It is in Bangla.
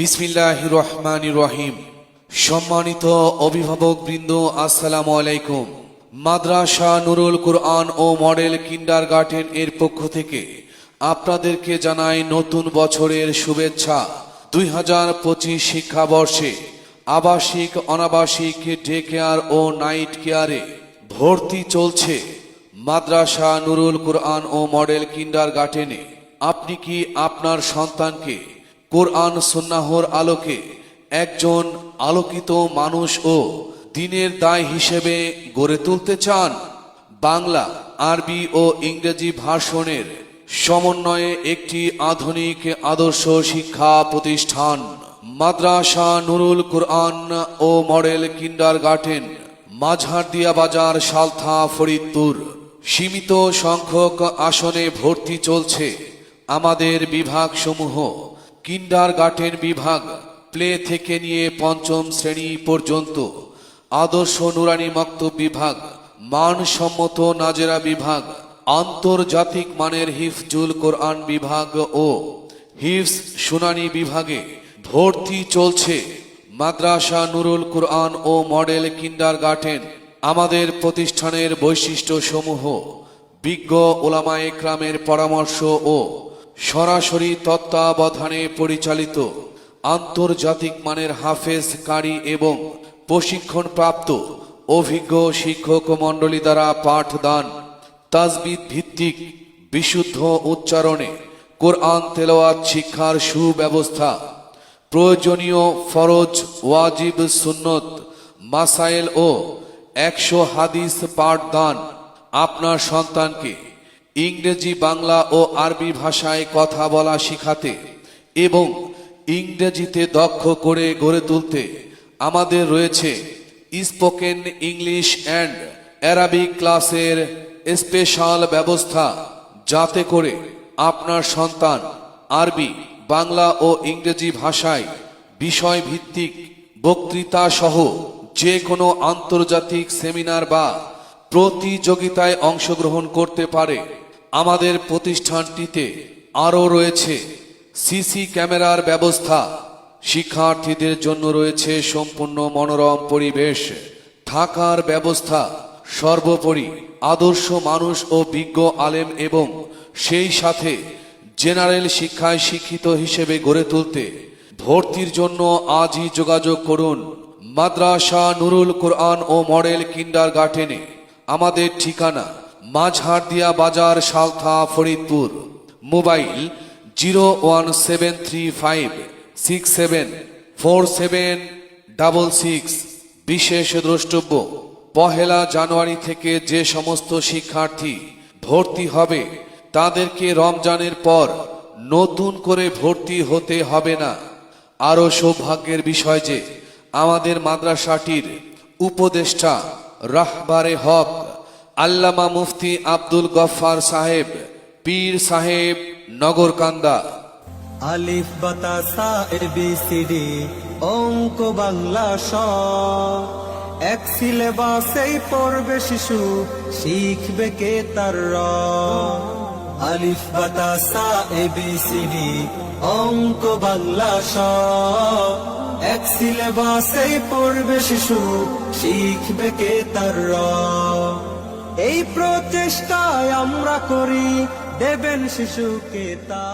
বিসমিল্লাহ রহমান রহিম। সম্মানিত অভিভাবক বৃন্দ, আসসালামু আলাইকুম। মাদ্রাসা নুরুল কুরআন ও মডেল কিন্ডার গার্ডেন এর পক্ষ থেকে আপনাদেরকে জানাই নতুন বছরের শুভেচ্ছা। দুই হাজার পঁচিশ শিক্ষাবর্ষে আবাসিক, অনাবাসিক, ডে কেয়ার ও নাইট কেয়ারে ভর্তি চলছে। মাদ্রাসা নুরুল কুরআন ও মডেল কিন্ডার গার্ডেনে আপনি কি আপনার সন্তানকে কোরআন, সুন্নাহর আলোকে একজন আলোকিত মানুষ ও দিনের দায় হিসেবে গড়ে তুলতে চান। বাংলা, আরবি ও ইংরেজি ভাষণের সমন্বয়ে একটি আধুনিক আদর্শ শিক্ষা প্রতিষ্ঠান। মাদ্রাসা নুরুল কুরআন ও মডেল কিন্ডার গার্ডেন মাঝহারদিয়া বাজার সালথা, ফরিদপুর। সীমিত সংখ্যক আসনে ভর্তি চলছে। আমাদের বিভাগসমূহ কিন্ডার গার্ডেন বিভাগ প্লে থেকে নিয়ে পঞ্চম শ্রেণি পর্যন্ত আদর্শ নুরানি মক্তব বিভাগ, মানসম্মত নাজেরা বিভাগ, আন্তর্জাতিক মানের হিফজুল কোরআন বিভাগ ও হিফস শুনানি বিভাগে ভর্তি চলছে মাদ্রাসা নুরুল কুরআন ও মডেল কিন্ডার গার্ডেন আমাদের প্রতিষ্ঠানের বৈশিষ্ট্য সমূহ বিজ্ঞ ওলামা একরামের পরামর্শ ও সরাসরি তত্ত্বাবধানে পরিচালিত আন্তর্জাতিক মানের হাফেজ কারি এবং প্রশিক্ষণপ্রাপ্ত অভিজ্ঞ শিক্ষক মণ্ডলী দ্বারা পাঠদান, তাজবিদ ভিত্তিক বিশুদ্ধ উচ্চারণে কোরআন তেলাওয়াত শিক্ষার সুব্যবস্থা, প্রয়োজনীয় ফরজ, ওয়াজিব সুন্নত মাসাইল ও একশো হাদিস পাঠদান। আপনার সন্তানকে ইংরেজি, বাংলা ও আরবি ভাষায় কথা বলা শিখাতে এবং ইংরেজিতে দক্ষ করে গড়ে তুলতে আমাদের রয়েছে স্পোকেন ইংলিশ অ্যান্ড অ্যারাবিক ক্লাসের স্পেশাল ব্যবস্থা যাতে করে আপনার সন্তান আরবি, বাংলা ও ইংরেজি ভাষায় বিষয় ভিত্তিক বক্তৃতা সহ যে কোনো আন্তর্জাতিক সেমিনার বা প্রতিযোগিতায় অংশগ্রহণ করতে পারে। আমাদের প্রতিষ্ঠানটিতে আরও রয়েছে সিসি ক্যামেরার ব্যবস্থা। শিক্ষার্থীদের জন্য রয়েছে সম্পূর্ণ মনোরম পরিবেশ। থাকার ব্যবস্থা সর্বোপরি আদর্শ মানুষ ও বিজ্ঞ আলেম এবং সেই সাথে জেনারেল শিক্ষায় শিক্ষিত হিসেবে গড়ে তুলতে ভর্তির জন্য আজই যোগাযোগ করুন। মাদ্রাসা নুরুল কোরআন ও মডেল কিন্ডার গার্ডেনে আমাদের ঠিকানা Majhardia Bazar Saltha Faridpur. Mobile zero one seven three five six seven four seven double six. বিশেষ দ্রষ্টব্য, পহেলা জানুয়ারি থেকে যে সমস্ত শিক্ষার্থী ভর্তি হবে, তাদেরকে রমজানের পর নতুন করে ভর্তি হতে হবে না। আরও সৌভাগ্যের বিষয় যে, আমাদের মাদ্রাসাটির উপদেষ্টা রাহবারে হক আল্লামা মুফতি আব্দুল গফফার সাহেব, পীর সাহেব, নগরকান্দা। আলিফ বাতাসা এ বি সি ডি, অঙ্ক বাংলা স। এক সিলেবাসেই পড়বে শিশু, শিখবে কে তার র। আলিফ বাতাসা এ বি সি ডি, অঙ্ক বাংলা স। এক সিলেবাসেই পড়বে শিশু, শিখবে কে তার র। এই প্রচেষ্টায় আমরা করি দেবেন শিশুকে তা